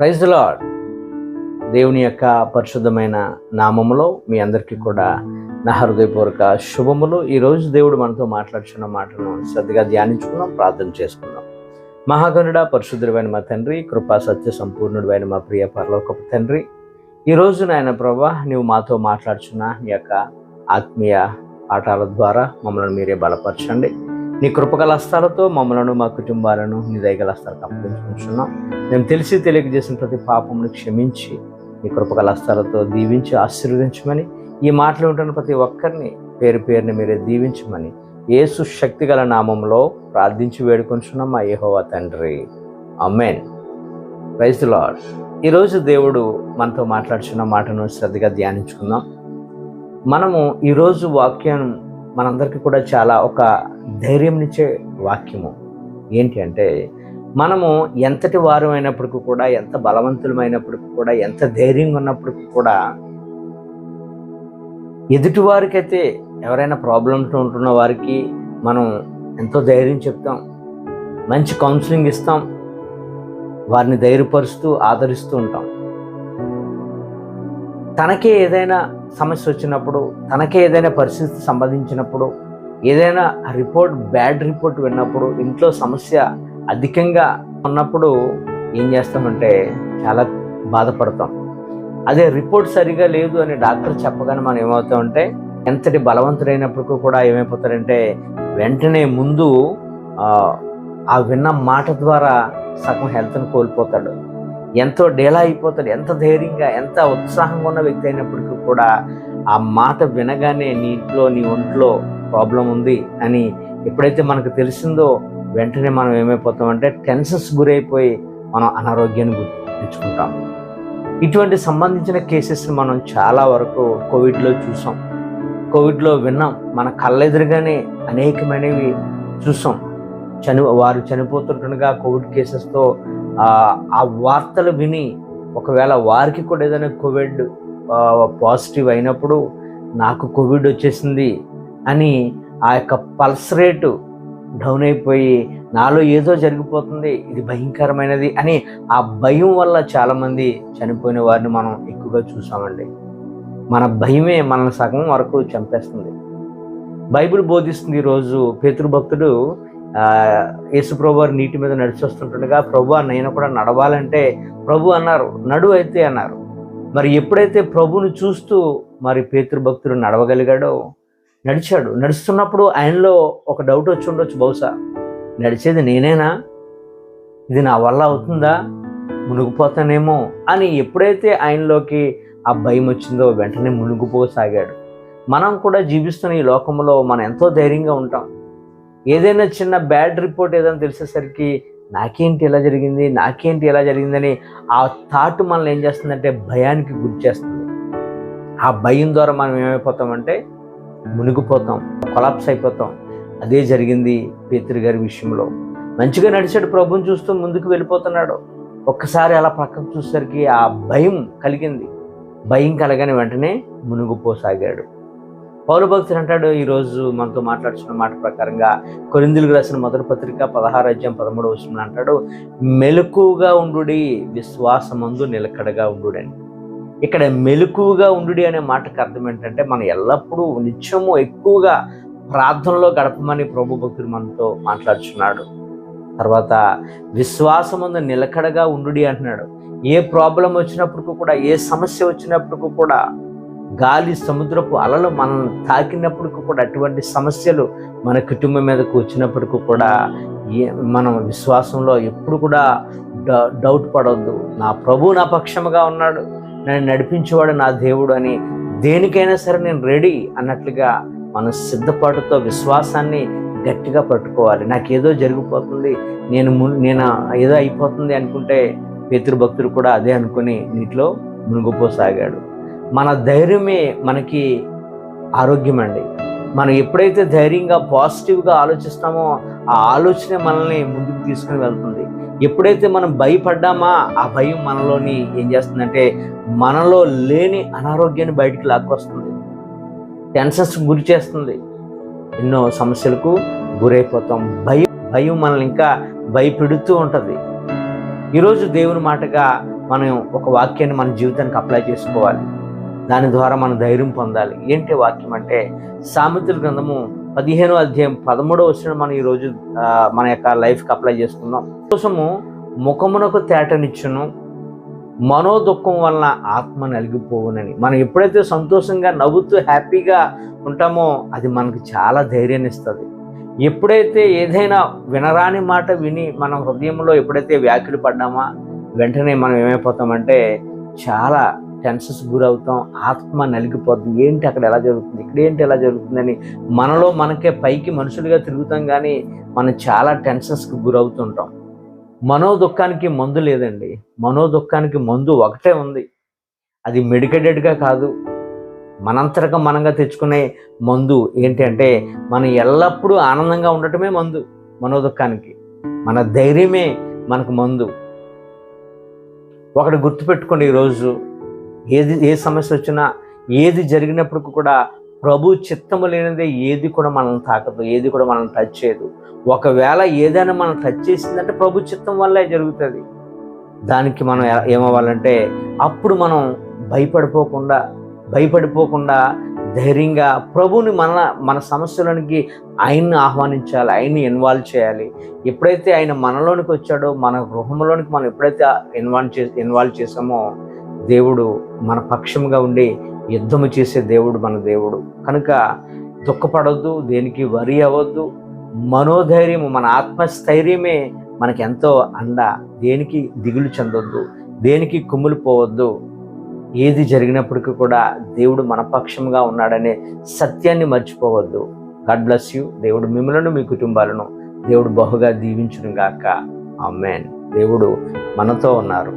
Praise lord దేవుని యొక్క పరిశుద్ధమైన నామములో మీ అందరికీ కూడా నా హృదయపూర్వక శుభములు. ఈరోజు దేవుడు మనతో మాట్లాడుచున్న మాటను శ్రద్ధగా ధ్యానించుకుందాం ప్రార్థన చేసుకున్నాం మహాగణుడ పరిశుద్ధుడైన మా తండ్రి కృపా సత్య సంపూర్ణుడైన మా ప్రియ పరలోకపు తండ్రి ఈరోజు నాయన ప్రభా నీవు మాతో మాట్లాడుచున్న నీ యొక్క ఆత్మీయ పాఠాల ద్వారా మమ్మల్ని మీరే బలపరచండి. నీ కృపగల హస్తాలతో మమ్మలను మా కుటుంబాలను నీ దయగల హస్తాలకు అప్పగించుకుంటున్నాం మేము తెలిసి తెలియక చేసిన ప్రతి పాపమును క్షమించి నీ కృపగల హస్తాలతో దీవించి ఆశీర్వదించమని ఈ మాటలు ఉంటున్న ప్రతి ఒక్కరిని పేరు పేరుని మీరే దీవించమని యేసు శక్తిగల నామంలో ప్రార్థించి వేడుకొంచున్నాం మా యెహోవా తండ్రి. అమ్మేన్ ప్రైజ్ లాడ్ ఈరోజు దేవుడు మనతో మాట్లాడుచున్న మాటను శ్రద్ధగా ధ్యానించుకుందాం. మనము ఈరోజు వాక్యం మనందరికీ కూడా చాలా ఒక ధైర్యంనిచ్చే వాక్యము. ఏంటి అంటే మనము ఎంతటి వారు అయినప్పటికీ కూడా ఎంత బలవంతులమైనప్పటికీ కూడా ఎంత ధైర్యంగా ఉన్నప్పటికీ కూడా ఎదుటి వారికైతే ఎవరైనా ప్రాబ్లమ్స్ ఉంటున్న వారికి మనం ఎంతో ధైర్యం చెప్తాం. మంచి కౌన్సిలింగ్ ఇస్తాం. వారిని ధైర్యపరుస్తూ ఆదరిస్తూ ఉంటాం. తనకే ఏదైనా సమస్య వచ్చినప్పుడు తనకే ఏదైనా పరిస్థితి సంబంధించినప్పుడు ఏదైనా రిపోర్ట్ బ్యాడ్ రిపోర్ట్ విన్నప్పుడు ఇంట్లో సమస్య అధికంగా ఉన్నప్పుడు ఏం చేస్తామంటే చాలా బాధపడతాం. అదే రిపోర్ట్ సరిగా లేదు అని డాక్టర్ చెప్పగానే మనం ఏమవుతామంటే ఎంతటి బలవంతుడైనప్పటికీ కూడా ఏమైపోతారంటే వెంటనే ముందు ఆ, విన్న మాట ద్వారా సగం హెల్త్ని కోల్పోతాడు. ఎంతో డేలా అయిపోతాడు ఎంత ధైర్యంగా ఎంత ఉత్సాహంగా ఉన్న వ్యక్తి అయినప్పటికీ కూడా ఆ మాట వినగానే నీ ఇంట్లో నీ ఒంట్లో ప్రాబ్లం ఉంది అని ఎప్పుడైతే మనకు తెలిసిందో వెంటనే మనం ఏమైపోతామంటే టెన్షన్స్ గురైపోయి మనం అనారోగ్యాన్ని గుర్తించుకుంటాం ఇటువంటి సంబంధించిన కేసెస్ని మనం చాలా వరకు కోవిడ్లో చూసాం. కోవిడ్లో విన్నాం మన కళ్ళెదురుగానే అనేకమైనవి చూసాం. చని వారు చనిపోతుండగా కోవిడ్ కేసెస్తో ఆ వార్తలు విని ఒకవేళ వారికి కూడా ఏదైనా కోవిడ్ పాజిటివ్ అయినప్పుడు నాకు కోవిడ్ వచ్చేసింది అని ఆ యొక్క పల్స్ రేటు డౌన్ అయిపోయి నాలో ఏదో జరిగిపోతుంది ఇది భయంకరమైనది అని ఆ భయం వల్ల చాలామంది చనిపోయిన వారిని మనం ఎక్కువగా చూసామండి. మన భయమే మనల్ని సగం వరకు చంపేస్తుంది. బైబిల్ బోధిస్తుంది ఈరోజు పేతృభక్తుడు యేసు ప్రభు వారు నీటి మీద నడిచి వస్తుంటుండగా ప్రభు నేను కూడా నడవాలంటే ప్రభు అన్నారు. నడు అయితే అన్నారు. మరి ఎప్పుడైతే ప్రభుని చూస్తూ మరి పేతృభక్తుడు నడవగలిగాడో నడిచాడు. నడుస్తున్నప్పుడు ఆయనలో ఒక డౌట్ వచ్చి ఉండొచ్చు బహుశా. నడిచేది నేనేనా? ఇది నా వల్ల అవుతుందా? మునిగిపోతానేమో అని ఎప్పుడైతే ఆయనలోకి ఆ భయం వచ్చిందో వెంటనే మునిగిపోసాగాడు. మనం కూడా జీవిస్తున్న ఈ లోకంలో మనం ఎంతో ధైర్యంగా ఉంటాం. ఏదైనా చిన్న బ్యాడ్ రిపోర్ట్ ఏదైనా తెలిసేసరికి నాకేంటి ఎలా జరిగింది నాకేంటి ఎలా జరిగిందని ఆ థాట్ మనల్ని ఏం చేస్తుందంటే భయానికి గురి చేస్తుంది. ఆ భయం ద్వారా మనం ఏమైపోతామంటే మునిగిపోతాం కొలాప్స్ అయిపోతాం. అదే జరిగింది పేతురు గారి విషయంలో. మంచిగా నడిచాడు ప్రభుని చూస్తూ ముందుకు వెళ్ళిపోతున్నాడు. ఒక్కసారి అలా పక్కకు చూసేసరికి ఆ భయం కలిగింది. భయం కలగని వెంటనే మునిగిపోసాగాడు. పౌరు భక్తులు అంటాడు ఈరోజు మనతో మాట్లాడుతున్న మాట ప్రకారంగా కొరిందులకు రాసిన మొదటి పత్రిక పదహారు అధ్యాయం పదమూడు వచ్చిన అంటాడు మెలకుగా ఉండుడి విశ్వాసమందు నిలకడగా ఉండుడని ఇక్కడ మెలకుగా ఉండుడి అనే మాటకు అర్థం ఏంటంటే మనం ఎల్లప్పుడూ నిత్యము ఎక్కువగా ప్రార్థనలో గడపమని ప్రభు భక్తుడు మనతో మాట్లాడుచున్నాడు. తర్వాత విశ్వాసముందు నిలకడగా ఉండుడి అంటున్నాడు. ఏ ప్రాబ్లం వచ్చినప్పటికీ కూడా ఏ సమస్య వచ్చినప్పటికీ కూడా గాలి సముద్రపు అలలు మనల్ని తాకినప్పటికీ కూడా అటువంటి సమస్యలు మన కుటుంబం మీదకు వచ్చినప్పటికీ కూడా ఏ మనం విశ్వాసంలో ఎప్పుడు కూడా డ- డౌట్ పడవద్దు నా ప్రభు నా పక్షముగా ఉన్నాడు. నన్ను నడిపించేవాడు నా దేవుడు అని దేనికైనా సరే నేను రెడీ అన్నట్లుగా మనం సిద్ధపాటుతో విశ్వాసాన్ని గట్టిగా పట్టుకోవాలి. నాకేదో జరిగిపోతుంది. నేను ము- నేను ఏదో అయిపోతుంది అనుకుంటే పితృభక్తుడు కూడా అదే అనుకుని నీటిలో మునిగిపోసాగాడు. మన ధైర్యమే మనకి ఆరోగ్యం అండి మనం ఎప్పుడైతే ధైర్యంగా పాజిటివ్గా ఆలోచిస్తామో ఆ ఆలోచన మనల్ని ముందుకు తీసుకుని వెళ్తుంది. ఎప్పుడైతే మనం భయపడ్డామా ఆ భయం మనలోని ఏం చేస్తుందంటే మనలో లేని అనారోగ్యాన్ని బయటికి లాక్కొస్తుంది. టెన్షన్స్ గురి చేస్తుంది. ఎన్నో సమస్యలకు గురైపోతాం. భయం భయం మనల్ని ఇంకా భయపెడుతూ ఉంటుంది. ఈరోజు దేవుని మాటగా మనం ఒక వాక్యాన్ని మన జీవితానికి అప్లై చేసుకోవాలి. దాని ద్వారా మనం ధైర్యం పొందాలి. ఏంటి వాక్యం అంటే సామెతల గ్రంథము పదిహేను అధ్యాయం పదమూడో వచ్చిన మనం ఈరోజు మన యొక్క లైఫ్కి అప్లై చేసుకుందాం. కోసము ముఖమునకు తేటనిచ్చును మనోదుఖం వలన ఆత్మ నలిగిపోవునని. మనం ఎప్పుడైతే సంతోషంగా నవ్వుతూ హ్యాపీగా ఉంటామో అది మనకు చాలా ధైర్యాన్ని ఇస్తుంది ఎప్పుడైతే ఏదైనా వినరాని మాట విని మనం హృదయంలో ఎప్పుడైతే వ్యాఖ్యలు పడ్డామా వెంటనే మనం ఏమైపోతామంటే చాలా టెన్షన్స్ గురవుతాం ఆత్మ నలిగిపోద్ది. ఏంటి అక్కడ ఎలా జరుగుతుంది? ఇక్కడ ఏంటి ఎలా జరుగుతుందని మనలో మనకే పైకి మనుషులుగా తిరుగుతాం కానీ మనం చాలా టెన్షన్స్కి గురవుతుంటాం. మనోదుఖానికి మందు లేదండి. మనోదుఖానికి మందు ఒకటే ఉంది. అది మెడికేటెడ్గా కాదు. మనంతరగా మనంగా తెచ్చుకునే మందు ఏంటి అంటే మనం ఎల్లప్పుడూ ఆనందంగా ఉండటమే మందు మనోదుఖానికి. మన ధైర్యమే మనకు మందు. ఒకటి గుర్తుపెట్టుకోండి ఈరోజు. ఏది ఏ సమస్య వచ్చినా ఏది జరిగినప్పుడు కూడా ప్రభు చిత్తము లేనిదే ఏది కూడా మనల్ని తాకదు ఏది కూడా మనల్ని టచ్ చేయదు. ఒకవేళ ఏదైనా మనం టచ్ చేసిందంటే ప్రభు చిత్తం వల్లే జరుగుతుంది. దానికి మనం ఏమవ్వాలంటే అప్పుడు మనం భయపడిపోకుండా భయపడిపోకుండా ధైర్యంగా ప్రభుని మన మన సమస్యలోనికి ఆయన్ని ఆహ్వానించాలి ఆయన్ని ఇన్వాల్వ్ చేయాలి. ఎప్పుడైతే ఆయన మనలోనికి వచ్చాడో మన గృహంలోనికి మనం ఎప్పుడైతే ఇన్వాల్వ్ చే ఇన్వాల్వ్ చేసామో దేవుడు మన పక్షంగా ఉండి యుద్ధము చేసే దేవుడు మన దేవుడు. కనుక దుఃఖపడవద్దు దేనికి వరి అవ్వద్దు. మనోధైర్యము మన ఆత్మస్థైర్యమే మనకి ఎంతో అండ. దేనికి దిగులు చెందొద్దు దేనికి కుమ్ములు పోవద్దు. ఏది జరిగినప్పటికీ కూడా దేవుడు మన పక్షంగా ఉన్నాడనే సత్యాన్ని మర్చిపోవద్దు. God bless you. దేవుడు మిమ్మలను మీ కుటుంబాలను దేవుడు బహుగా దీవించును గాక ఆమెన్. దేవుడు మనతో ఉన్నారు.